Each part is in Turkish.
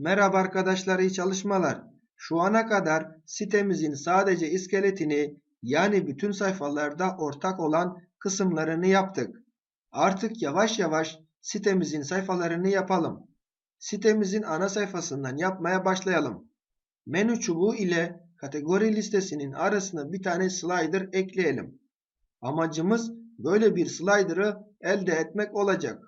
Merhaba arkadaşlar iyi çalışmalar. Şu ana kadar sitemizin sadece iskeletini yani bütün sayfalarda ortak olan kısımlarını yaptık. Artık yavaş yavaş sitemizin sayfalarını yapalım. Sitemizin ana sayfasından yapmaya başlayalım. Menü çubuğu ile kategori listesinin arasına bir tane slider ekleyelim. Amacımız böyle bir slider'ı elde etmek olacak.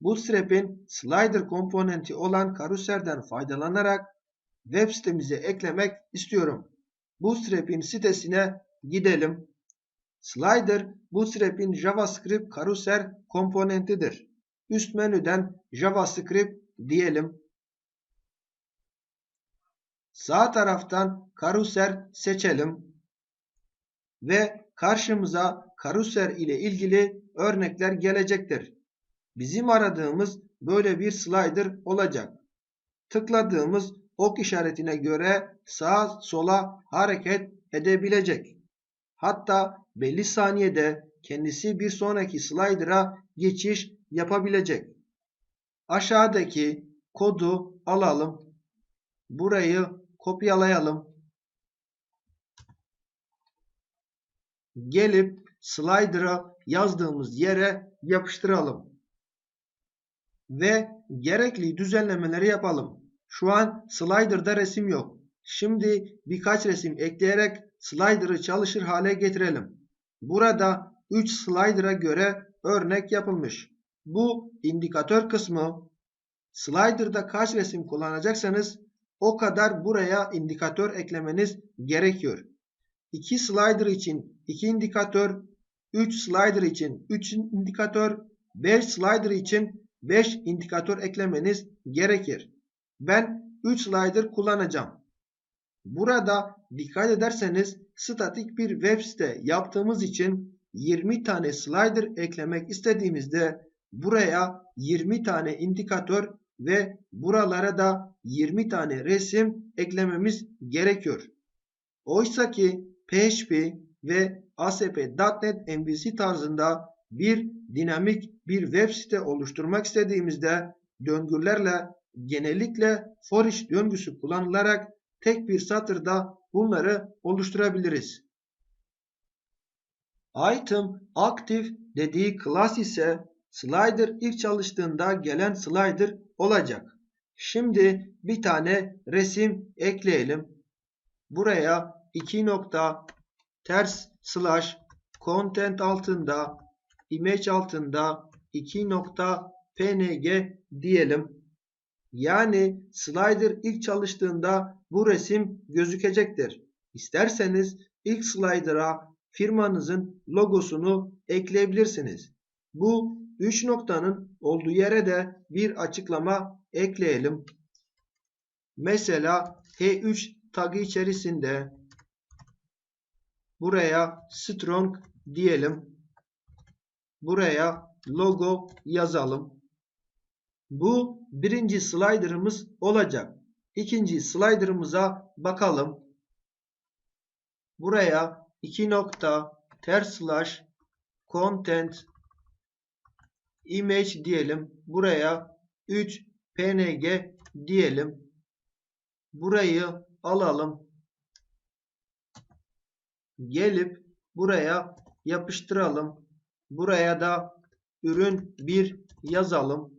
Bootstrap'in slider komponenti olan karuselden faydalanarak web sitemize eklemek istiyorum. Bootstrap'in sitesine gidelim. Slider Bootstrap'in JavaScript karusel komponentidir. Üst menüden JavaScript diyelim. Sağ taraftan karusel seçelim. Ve karşımıza karusel ile ilgili örnekler gelecektir. Bizim aradığımız böyle bir slider olacak. Tıkladığımız ok işaretine göre sağa sola hareket edebilecek. Hatta belli saniyede kendisi bir sonraki slider'a geçiş yapabilecek. Aşağıdaki kodu alalım. Burayı kopyalayalım. Gelip slider'a yazdığımız yere yapıştıralım. Ve gerekli düzenlemeleri yapalım. Şu an slider'da resim yok. Şimdi birkaç resim ekleyerek slider'ı çalışır hale getirelim. Burada 3 slider'a göre örnek yapılmış. Bu indikatör kısmı. Slider'da kaç resim kullanacaksanız o kadar buraya indikatör eklemeniz gerekiyor. 2 slider için 2 indikatör, 3 slider için 3 indikatör, 5 slider için 5 indikatör eklemeniz gerekir. Ben 3 slider kullanacağım. Burada dikkat ederseniz statik bir web site yaptığımız için 20 tane slider eklemek istediğimizde buraya 20 tane indikatör ve buralara da 20 tane resim eklememiz gerekiyor. Oysa ki PHP ve ASP.NET MVC tarzında bir dinamik bir web site oluşturmak istediğimizde döngülerle genellikle for each döngüsü kullanılarak tek bir satırda bunları oluşturabiliriz. Item active dediği class ise slider ilk çalıştığında gelen slider olacak. Şimdi bir tane resim ekleyelim. Buraya 2 nokta ters slash content altında image altında 2 nokta png diyelim. Yani slider ilk çalıştığında bu resim gözükecektir. İsterseniz ilk slider'a firmanızın logosunu ekleyebilirsiniz. Bu 3 noktanın olduğu yere de bir açıklama ekleyelim. Mesela H3 tagı içerisinde buraya strong diyelim. Buraya logo yazalım. Bu birinci slider'ımız olacak. İkinci slider'ımıza bakalım. Buraya 2 nokta ters slash content image diyelim. Buraya 3 png diyelim. Burayı alalım. Gelip buraya yapıştıralım. Buraya da ürün 1 yazalım.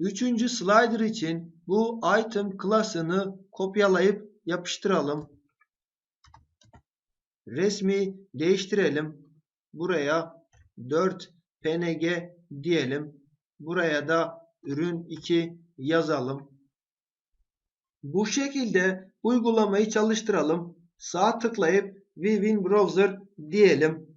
Üçüncü slider için bu item klasını kopyalayıp yapıştıralım. Resmi değiştirelim. Buraya 4 png diyelim. Buraya da ürün 2 yazalım. Bu şekilde uygulamayı çalıştıralım. Sağ tıklayıp Vivin Browser diyelim.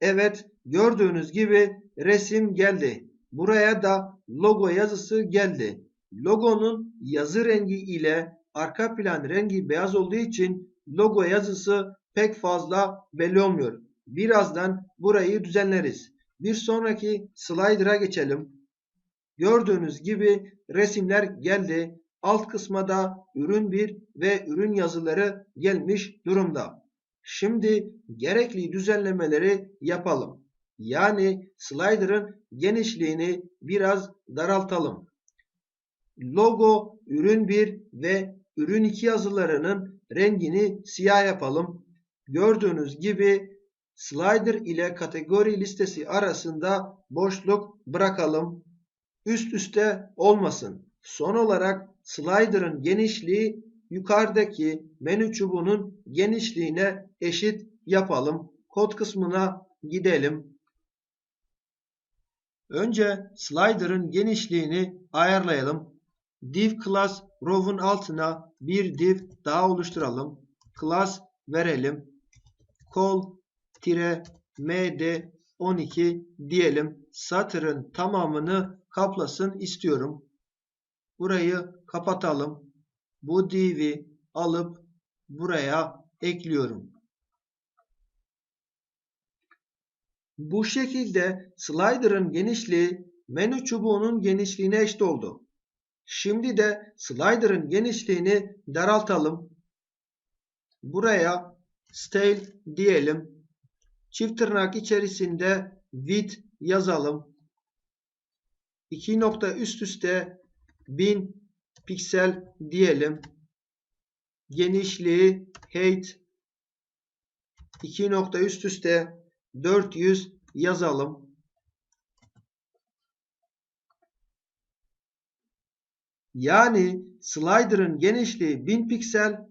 Evet gördüğünüz gibi resim geldi. Buraya da logo yazısı geldi. Logonun yazı rengi ile arka plan rengi beyaz olduğu için logo yazısı pek fazla belli olmuyor. Birazdan burayı düzenleriz. Bir sonraki slider'a geçelim. Gördüğünüz gibi resimler geldi. Alt kısma da ürün 1 ve ürün yazıları gelmiş durumda. Şimdi gerekli düzenlemeleri yapalım. Yani slider'ın genişliğini biraz daraltalım. logo ürün 1 ve ürün 2 yazılarının rengini siyah yapalım. Gördüğünüz gibi slider ile kategori listesi arasında boşluk bırakalım. Üst üste olmasın. Son olarak slider'ın genişliği yukarıdaki menü çubuğunun genişliğine eşit yapalım. Kod kısmına gidelim. Önce slider'ın genişliğini ayarlayalım. Div class row'un altına bir div daha oluşturalım. Class verelim. Call tire md 12 diyelim. Satırın tamamını kaplasın istiyorum. Burayı kapatalım. Bu div'i alıp buraya ekliyorum. Bu şekilde slider'ın genişliği menü çubuğunun genişliğine eşit oldu. Şimdi de slider'ın genişliğini daraltalım. Buraya style diyelim. Çift tırnak içerisinde width yazalım. 2 nokta üst üste 1000 piksel diyelim. Genişliği height 2 nokta üst üste 400 yazalım. Yani slider'ın genişliği 1000 piksel,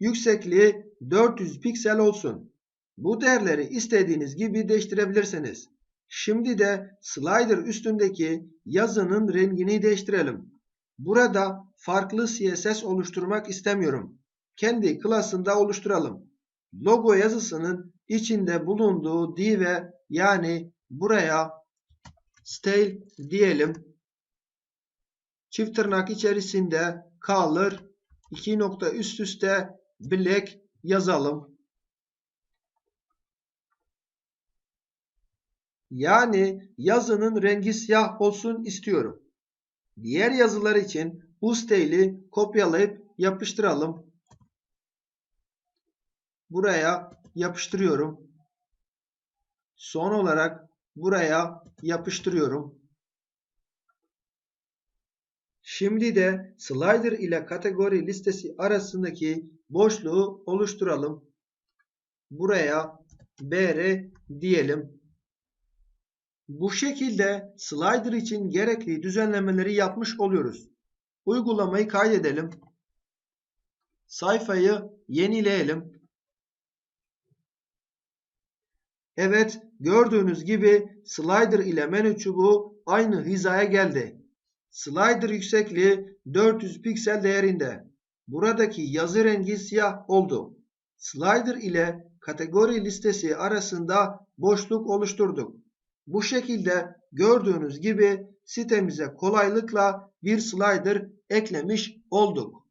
yüksekliği 400 piksel olsun. Bu değerleri istediğiniz gibi değiştirebilirsiniz. Şimdi de slider üstündeki yazının rengini değiştirelim. Burada farklı CSS oluşturmak istemiyorum. Kendi klasında oluşturalım. Logo yazısının içinde bulunduğu div'e yani buraya style diyelim. Çift tırnak içerisinde color iki nokta üst üste black yazalım. Yani yazının rengi siyah olsun istiyorum. Diğer yazılar için bu style'i kopyalayıp yapıştıralım. Buraya yapıştırıyorum. Son olarak buraya yapıştırıyorum. Şimdi de slider ile kategori listesi arasındaki boşluğu oluşturalım. Buraya br diyelim. Bu şekilde slider için gerekli düzenlemeleri yapmış oluyoruz. Uygulamayı kaydedelim. Sayfayı yenileyelim. Evet gördüğünüz gibi slider ile menü çubuğu aynı hizaya geldi. Slider yüksekliği 400 piksel değerinde. Buradaki yazı rengi siyah oldu. Slider ile kategori listesi arasında boşluk oluşturduk. Bu şekilde gördüğünüz gibi sitemize kolaylıkla bir slider eklemiş olduk.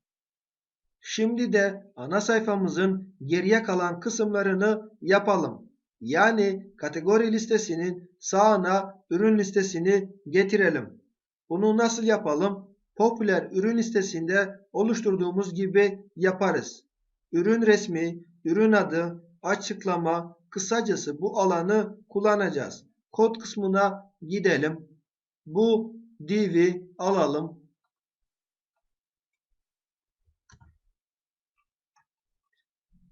Şimdi de ana sayfamızın geriye kalan kısımlarını yapalım. Yani kategori listesinin sağına ürün listesini getirelim. Bunu nasıl yapalım? Popüler ürün listesinde oluşturduğumuz gibi yaparız. Ürün resmi, ürün adı, açıklama, kısacası bu alanı kullanacağız. Kod kısmına gidelim. Bu div'i alalım.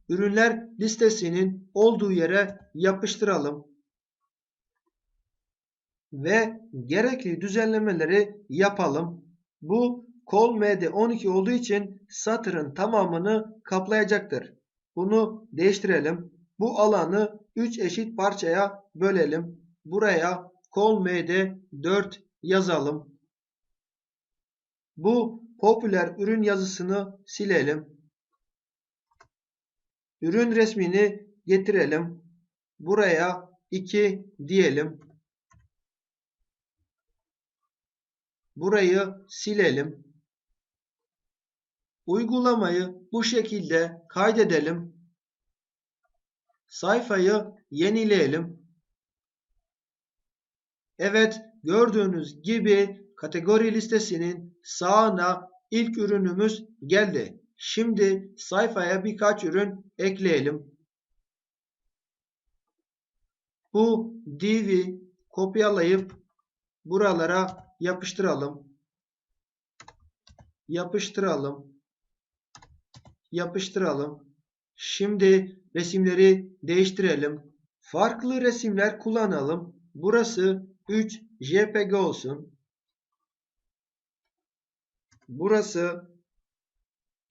ürünler listesinin olduğu yere yapıştıralım. Ve gerekli düzenlemeleri yapalım. Bu kol MD12 olduğu için satırın tamamını kaplayacaktır. Bunu değiştirelim. Bu alanı 3 eşit parçaya bölelim. Buraya kol MD4 yazalım. Bu popüler ürün yazısını silelim. Ürün resmini getirelim. Buraya 2 diyelim. Burayı silelim. Uygulamayı bu şekilde kaydedelim. Sayfayı yenileyelim. Evet gördüğünüz gibi kategori listesinin sağına ilk ürünümüz geldi. Şimdi sayfaya birkaç ürün ekleyelim. Bu div'i kopyalayıp buralara yapıştıralım. Yapıştıralım. Yapıştıralım. Şimdi resimleri değiştirelim. Farklı resimler kullanalım. Burası 3 JPG olsun. Burası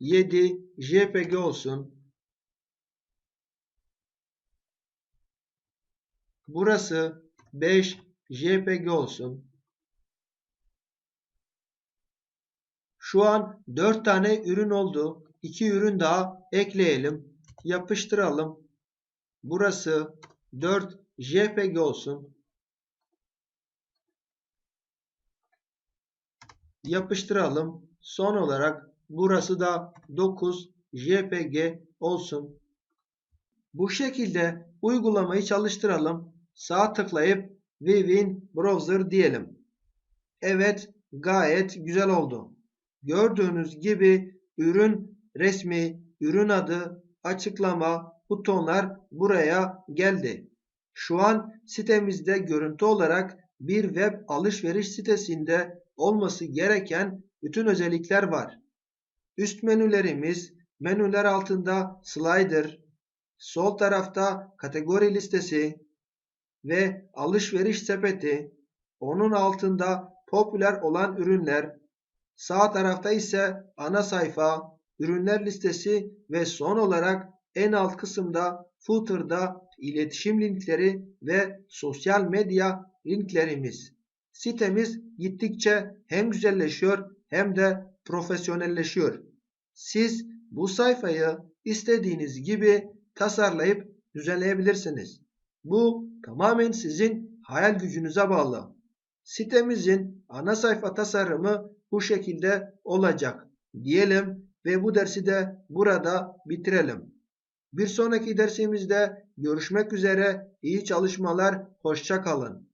7 JPG olsun. Burası 5 JPG olsun. Şu an 4 tane ürün oldu. 2 ürün daha ekleyelim. Yapıştıralım. Burası 4 JPG olsun. Yapıştıralım. Son olarak burası da 9 JPG olsun. Bu şekilde uygulamayı çalıştıralım. Sağ tıklayıp Within Browser diyelim. Evet gayet güzel oldu. Gördüğünüz gibi ürün resmi, ürün adı, açıklama, butonlar buraya geldi. Şu an sitemizde görüntü olarak bir web alışveriş sitesinde olması gereken bütün özellikler var. Üst menülerimiz, menüler altında slider, sol tarafta kategori listesi ve alışveriş sepeti, onun altında popüler olan ürünler, sağ tarafta ise ana sayfa, ürünler listesi ve son olarak en alt kısımda footer'da iletişim linkleri ve sosyal medya linklerimiz. Sitemiz gittikçe hem güzelleşiyor hem de profesyonelleşiyor. Siz bu sayfayı istediğiniz gibi tasarlayıp düzenleyebilirsiniz. Bu tamamen sizin hayal gücünüze bağlı. Sitemizin ana sayfa tasarımı bu şekilde olacak diyelim ve bu dersi de burada bitirelim. Bir sonraki dersimizde görüşmek üzere. İyi çalışmalar. Hoşça kalın.